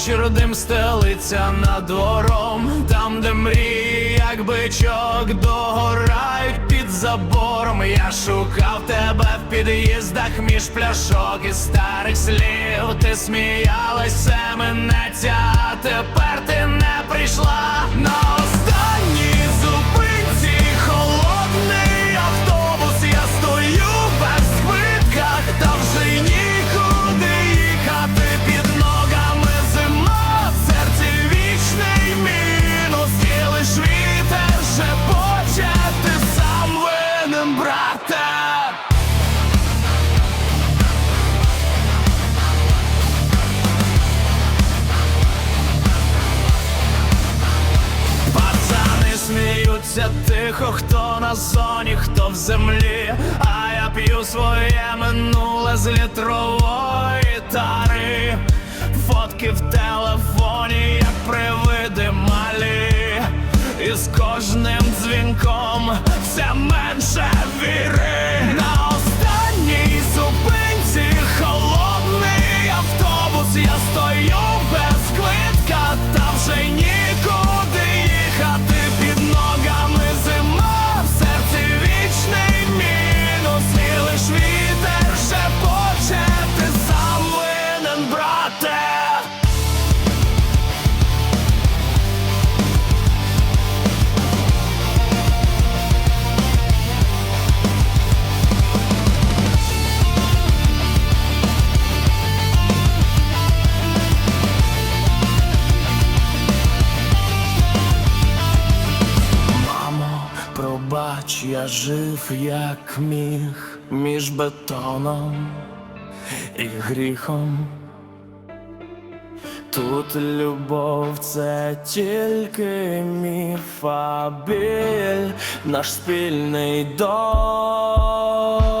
вечір дим стелиться над двором, там, де мрії, як бичок, догорають під забором. Я шукав тебе в під'їздах між пляшок і старих слів. Ти сміялась, все минеться, а тепер ти не прийшла сміються тихо, хто на зоні, хто в землі, а я п'ю своє минуле з літрової тари. Фотки в телефоні, як привиди малі, і з кожним дзвінком все менше віри. Я жив як міг між бетоном і гріхом. Тут любов це тільки міф, а біль наш спільний дом.